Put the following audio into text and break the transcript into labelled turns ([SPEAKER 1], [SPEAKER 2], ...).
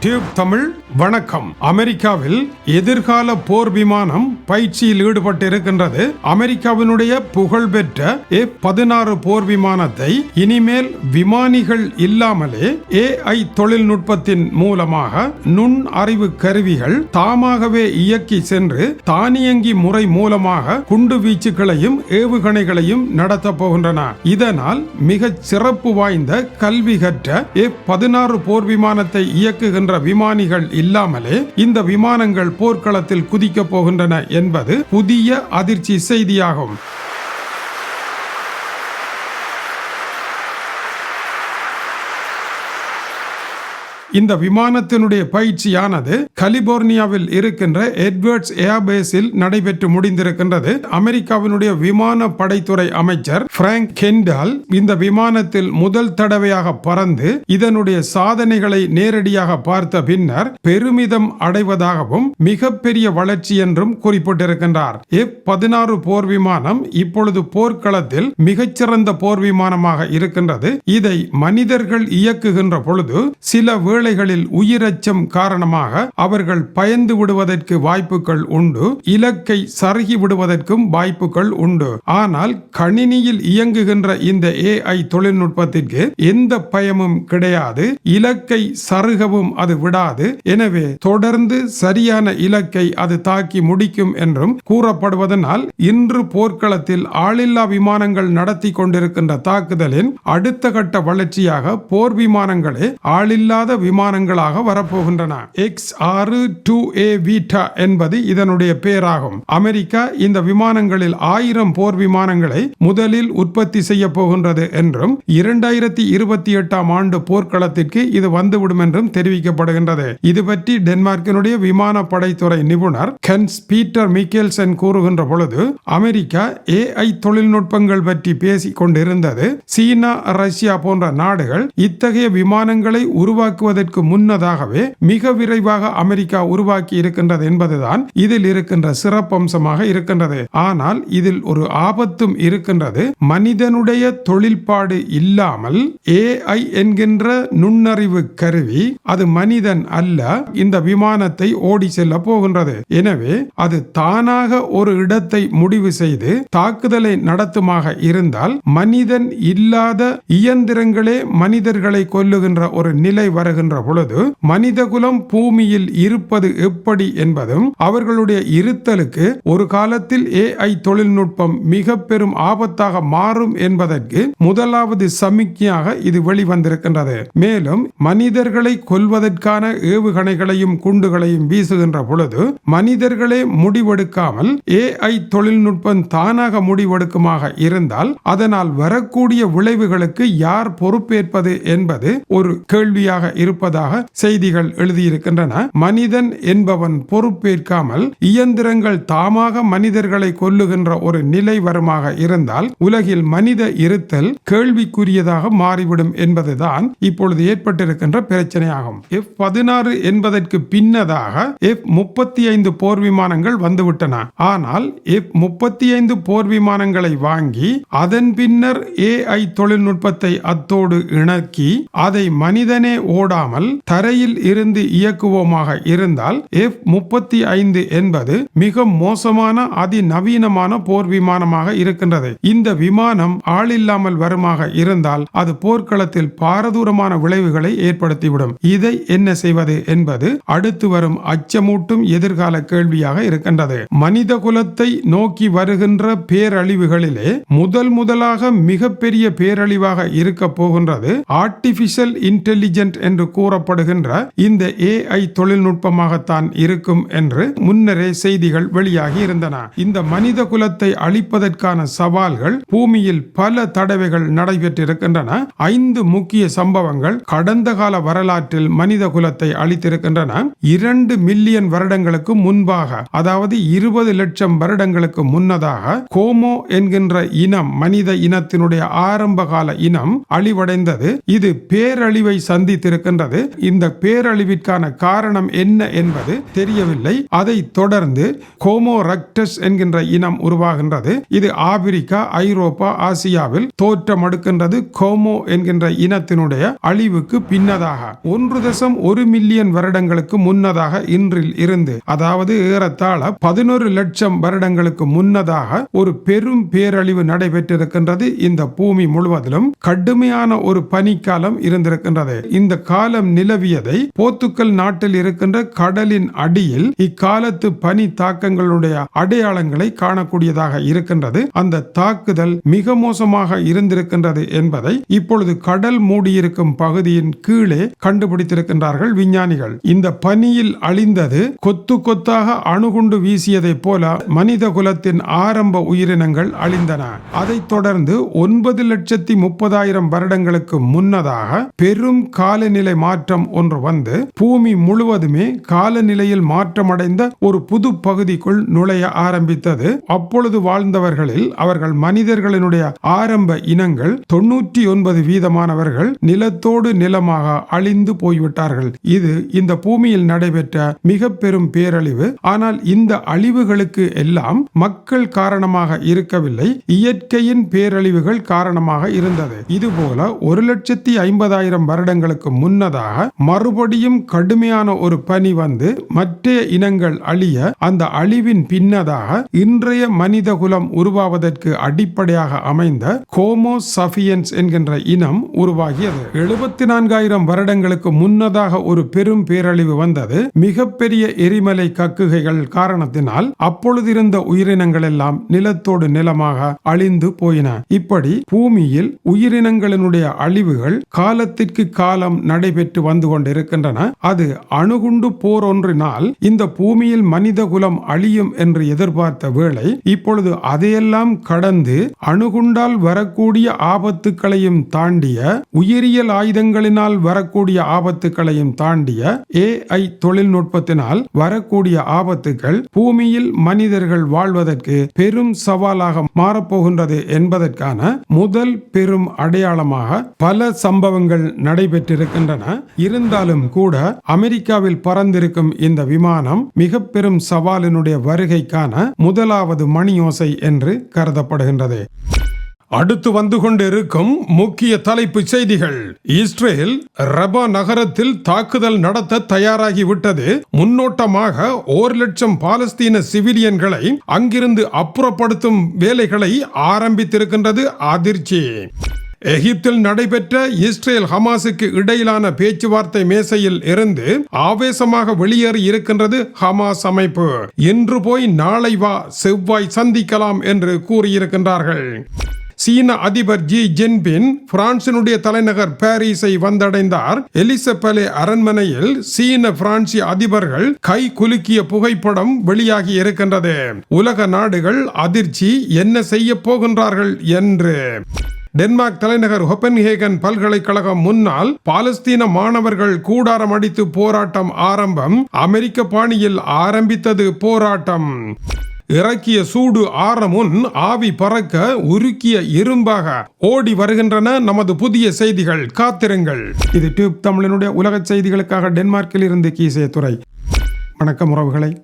[SPEAKER 1] Tube Tamil வணக்கம். அமெரிக்காவில் எதிர்கால போர் விமானம் பயிற்சியில் ஈடுபட்டிருக்கின்றது. அமெரிக்காவினுடைய புகழ்பெற்ற ஏ பதினாறு போர் விமானத்தை இனிமேல் விமானிகள் இல்லாமலே ஏஐ தொழில்நுட்பத்தின் மூலமாக நுண் அறிவு கருவிகள் தாமாகவே இயக்கி சென்று தானியங்கி முறை மூலமாக குண்டு வீச்சுகளையும் ஏவுகணைகளையும் நடத்தப் போகின்றன. இதனால் மிகச் சிறப்பு வாய்ந்த கல்வி கற்ற ஏ பதினாறு போர் விமானத்தை இயக்குகின்ற விமானிகள் இல்லாமலே இந்த விமானங்கள் போர்க்களத்தில் குதிக்கப் போகின்றன என்பது புதிய அதிர்ச்சி செய்தியாகும். இந்த விமானத்தினுடைய பயிற்சியானது கலிபோர்னியாவில் இருக்கின்ற எட்வர்ட்ஸ் ஏர்பேஸில் நடைபெற்று முடிந்திருக்கின்றது. அமெரிக்காவினுடைய விமான படைத்துறை அமைச்சர் பிராங்க் கெண்டால் இந்த விமானத்தில் முதல் தடவையாக பறந்து இதனுடைய சாதனைகளை நேரடியாக பார்த்த பின்னர் பெருமிதம் அடைவதாகவும் மிகப்பெரிய வளர்ச்சி என்றும் குறிப்பிட்டிருக்கின்றார். எஃப் பதினாறு போர் விமானம் இப்பொழுது போர்க்களத்தில் மிகச்சிறந்த போர் விமானமாக இருக்கின்றது. இதை மனிதர்கள் இயக்குகின்ற பொழுது சில வேளைகளில் உயிரச்சம் காரணமாக அவர்கள் பயந்து விடுவதற்கு வாய்ப்புகள் உண்டு இலக்கை சருகி விடுவதற்கும் வாய்ப்புகள் உண்டு. ஆனால் கணினியில் இயங்குகின்ற இந்த ஏஐ தொழில்நுட்பத்திற்கு எந்த பயமும் கிடையாது இலக்கை சருகவும் அது விடாது. எனவே தொடர்ந்து சரியான இலக்கை அது தாக்கி முடிக்கும் என்றும் கூறப்படுவதனால் இன்று போர்க்களத்தில் ஆளில்லா விமானங்கள் நடத்தி கொண்டிருக்கின்ற தாக்குதலின் அடுத்த கட்ட வளர்ச்சியாக போர் விமானங்களே ஆளில்லாத விமானங்களாக வரப்போகின்றன. எக்ஸ் ஆறு டூ ஏ வீட்டா என்பது இதனுடைய பெயராகும் அமெரிக்கா இந்த விமானங்களில் ஆயிரம் போர் விமானங்களை முதலில் உற்பத்தி செய்ய போகின்றது என்றும் இரண்டாயிரத்தி இருபத்தி எட்டாம் ஆண்டு போர்க்களத்திற்கு இது வந்துவிடும் என்றும் தெரிவிக்கப்படுகின்றது. இது பற்றி டென்மார்க்கினுடைய விமான படைத்துறை நிபுணர் கென்ஸ் பீட்டர் மிக்கேல்சன் கூறுகின்ற பொழுது அமெரிக்கா ஏஐ தொழில்நுட்பங்கள் பற்றி பேசிக் கொண்டிருந்தது. சீனா ரஷ்யா போன்ற நாடுகள் இத்தகைய விமானங்களை உருவாக்குவது உருவாக்குவதற்கு முன்னதாகவே மிக விரைவாக அமெரிக்கா உருவாக்கி இருக்கின்றது என்பதுதான் இதில் இருக்கின்ற சிறப்பம்சமாக இருக்கின்றது. ஆனால் இதில் ஒரு ஆபத்தும் இருக்கின்றது. மனிதனுடைய தொழில்பாடு இல்லாமல் ஏஐ என்கின்ற நுண்ணறிவு கருவி அது மனிதன் அல்ல இந்த விமானத்தை ஓடி செல்ல போகின்றது. எனவே அது தானாக ஒரு இடத்தை முடிவு செய்து தாக்குதலை நடத்துமாக இருந்தால் மனிதன் இல்லாத இயந்திரங்களே மனிதர்களை கொல்லுகின்ற ஒரு நிலை வருகின்ற பொழுது மனிதகுலம் பூமியில் இருப்பது எப்படி என்பதும் அவர்களுடைய இருத்தலுக்கு ஒரு காலத்தில் ஏஐ தொழில்நுட்பம் மிக பெரும் ஆபத்தாக மாறும் என்பதற்கு முதலாவது சமிக்ஞையாக இது வெளிவந்திருக்கின்றது. மேலும் மனிதர்களை கொல்வதற்கான ஏவுகணைகளையும் குண்டுகளையும் வீசுகின்ற பொழுது மனிதர்களே முடிவெடுக்காமல் ஏஐ தொழில்நுட்பம் தானாக முடிவெடுக்குமாக இருந்தால் அதனால் வரக்கூடிய விளைவுகளுக்கு யார் பொறுப்பேற்பது என்பது ஒரு கேள்வியாக இருப்ப இருப்பதாக செய்திகள் எழுதியிருக்கின்றன. மனிதன் என்பவன் பொறுப்பேற்காமல் இயந்திரங்கள் தாமாக மனிதர்களை கொல்லுகின்ற ஒரு நிலை வருமாக இருந்தால் உலகில் மனித இருத்தல் கேள்விக்குரியதாக மாறிவிடும் என்பதுதான் இப்பொழுது ஏற்பட்டிருக்கின்ற பிரச்சனையாகும். எஃப் பதினாறு என்பதற்கு பின்னதாக எஃப் முப்பத்தி ஐந்து போர் விமானங்கள் வந்துவிட்டன. ஆனால் எஃப் முப்பத்தி ஐந்து போர் விமானங்களை வாங்கி அதன் பின்னர் ஏஐ தொழில்நுட்பத்தை அத்தோடு இணக்கி அதை மனிதனே ஓடாமல் இல்லாமல் தரையில் இருந்து இயக்குவோமாக இருந்தால் எஃப் முப்பத்தி ஐந்து என்பது மிக மோசமான அதிநவீனமான போர் விமானமாக இருக்கின்றது. இந்த விமானம் ஆளில்லாமல் வருமாக இருந்தால் அது போர்க்களத்தில் பாரதூரமான விளைவுகளை ஏற்படுத்திவிடும். இதை என்ன செய்வது என்பது அடுத்து வரும் அச்சமூட்டும் எதிர்கால கேள்வியாக இருக்கின்றது. மனித குலத்தை நோக்கி வருகின்ற பேரழிவுகளிலே முதல் முதலாக மிகப்பெரிய பேரழிவாக இருக்க போகின்றது. ஆர்டிபிஷியல் இன்டெலிஜென்ட் என்று கூறப்படுகின்ற இந்த ஏஐ தொழில்நுட்பமாகத்தான் இருக்கும் என்று முன்னரே செய்திகள் வெளியாகி இருந்தன. இந்த மனித குலத்தை அழிப்பதற்கான சவால்கள் பூமியில் பல தடவைகள் நடைபெற்றிருக்கின்றன. ஐந்து முக்கிய சம்பவங்கள் கடந்த கால வரலாற்றில் மனித குலத்தை அழித்திருக்கின்றன. இரண்டு மில்லியன் வருடங்களுக்கு முன்பாக அதாவது இருபது லட்சம் வருடங்களுக்கு முன்னதாக கோமோ என்கின்ற இனம் மனித இனத்தினுடைய ஆரம்ப கால இனம் அழிவடைந்தது. இது பேரழிவை சந்தித்திருக்கின்றது. இருக்கின்றது இந்த பேரழிவிற்கான காரணம் என்ன என்பது தெரியவில்லை. அதை தொடர்ந்து கோமோரக்டஸ் என்கின்ற இனம் உருவாகின்றது. இது ஆப்பிரிக்கா ஐரோப்பா ஆசியாவில் தோற்றம் அடுக்கின்றது. கோமோ என்கின்ற இனத்தினுடைய அழிவுக்கு பின்னதாக. ஒன்று தசம் ஒரு மில்லியன் வருடங்களுக்கு முன்னதாக இன்றில் இருந்து அதாவது ஏறத்தாழ பதினொரு லட்சம் வருடங்களுக்கு முன்னதாக ஒரு பெரும் பேரழிவு நடைபெற்றிருக்கின்றது. இந்த பூமி முழுவதிலும் கடுமையான ஒரு பனிக்காலம் இருந்திருக்கின்றது. இந்த கால காலம் நிலவியதை போர்த்துக்கல் நாட்டில் இருக்கின்ற கடலின் அடியில் இக்காலத்து பனி தாக்கங்களுடைய அடையாளங்களை காணக்கூடியதாக இருக்கின்றது. அந்த தாக்குதல் மிக மோசமாக இருந்திருக்கின்றது என்பதை இப்பொழுது கடல் மூடியிருக்கும் பகுதியின் கீழே கண்டுபிடித்திருக்கின்றார்கள் விஞ்ஞானிகள். இந்த பனியில் அழிந்தது கொத்து கொத்தாக அணுகுண்டு வீசியதைப் போல மனித குலத்தின் ஆரம்ப உயிரினங்கள் அழிந்தன. அதைத் தொடர்ந்து ஒன்பது லட்சத்தி முப்பதாயிரம் வருடங்களுக்கு முன்னதாக பெரும் காலநிலை மாற்றம் ஒன்று வந்து பூமி முழுவதுமே காலநிலையில் மாற்றமடைந்த ஒரு புது பகுதிக்குள் நுழைய ஆரம்பித்தது. அப்பொழுது வாழ்ந்தவர்களில் அவர்கள் மனிதர்களினுடைய ஆரம்ப இனங்கள் தொன்னூற்றி ஒன்பது வீதமானவர்கள் நிலத்தோடு நிலமாக அழிந்து போய்விட்டார்கள். இது இந்த பூமியில் நடைபெற்ற மிக பெரும் பேரழிவு. ஆனால் இந்த அழிவுகளுக்கு எல்லாம் மக்கள் காரணமாக இருக்கவில்லை இயற்கையின் பேரழிவுகள் காரணமாக இருந்தது. இதுபோல ஒரு லட்சத்தி ஐம்பதாயிரம் வருடங்களுக்கு முன்னதாக மறுபடியும் கடுமையான ஒரு பனி வந்து மற்ற இனங்கள் அழிய அந்த அழிவின் பின்னதாக இன்றைய மனித குலம் உருவாவதற்கு அடிப்படையாக அமைந்த கோமோ சஃபியன்ஸ் என்கின்ற இனம் உருவாகியது. எழுபத்தி நான்காயிரம் வருடங்களுக்கு முன்னதாக ஒரு பெரும் பேரழிவு வந்தது. மிகப்பெரிய எரிமலை கக்குகைகள் காரணத்தினால் அப்பொழுது இருந்த உயிரினங்கள் எல்லாம் நிலத்தோடு நிலமாக அழிந்து போயின. இப்படி பூமியில் உயிரினங்களினுடைய அழிவுகள் காலத்திற்கு காலம் நடைபெற்ற வந்து கொண்டிருக்கின்றன. அது அணுகுண்டு போர் ஒன்றினால் இந்த பூமியில் மனித குலம் அழியும் என்று எதிர்பார்த்த வேளை இப்பொழுது அதையெல்லாம் கடந்து அணுகுண்டால் வரக்கூடிய ஆபத்துக்களையும் தாண்டிய உயிரியல் ஆயுதங்களினால் வரக்கூடிய ஆபத்துக்களையும் தாண்டிய ஏஐ தொழில்நுட்பத்தினால் வரக்கூடிய ஆபத்துக்கள் பூமியில் மனிதர்கள் வாழ்வதற்கு பெரும் சவாலாக மாறப்போகின்றது என்பதற்கான முதல் பெரும் அடையாளமாக பல சம்பவங்கள் நடைபெற்றிருக்கின்றன. இருந்தாலும் கூட அமெரிக்காவில் பறந்திருக்கும் இந்த விமானம் மிக பெரும் சவாலினுடைய வருகைக்கான முதலாவது மணியோசை என்று கருதப்படுகின்றது. அடுத்து வந்து கொண்டிருக்கும் முக்கிய தலைப்பு செய்திகள். இஸ்ரேல் ரபா நகரத்தில் தாக்குதல் நடத்த தயாராகி விட்டது. முன்னோட்டமாக ஓர் லட்சம் பாலஸ்தீன சிவிலியன்களை அங்கிருந்து அப்புறப்படுத்தும் வேலைகளை ஆரம்பித்திருக்கின்றது அதிர்ச்சி. எகிப்தில் நடைபெற்ற இஸ்ரேல் ஹமாஸுக்கு இடையிலான பேச்சுவார்த்தை மேசையில் இருந்து ஆவேசமாக வெளியேறி இருக்கின்றது ஹமாஸ் அமைப்பு. இன்று போய் நாளை வா செவ்வாய் சந்திக்கலாம் என்று கூறியிருக்கின்றார்கள். சீன அதிபர் ஜி ஜின்பின் பிரான்சினுடைய தலைநகர் பாரிஸை வந்தடைந்தார். எலிசபெலே அரண்மனையில் சீன பிரான்சி அதிபர்கள் கை குலுக்கிய புகைப்படம் வெளியாகி இருக்கின்றது. உலக நாடுகள் அதிர்ச்சி என்ன செய்ய போகின்றார்கள் என்று டென்மார்க் தலைநகர் ஹொபன்ஹேகன் பல்கலைக்கழகம் முன்னால் பாலஸ்தீன மாணவர்கள் கூடாரம் அடித்து போராட்டம் ஆரம்பம் அமெரிக்க பாணியில் ஆரம்பித்தது போராட்டம். இறக்கிய சூடு ஆற முன் ஆவி பறக்க உருக்கிய இரும்பாக ஓடி வருகின்றன நமது புதிய செய்திகள். காத்திருங்கள். இது டியூப் தமிழனுடைய உலக செய்திகளுக்காக டென்மார்க்கில் இருந்து கீசே துறை வணக்கம் உறவுகளை.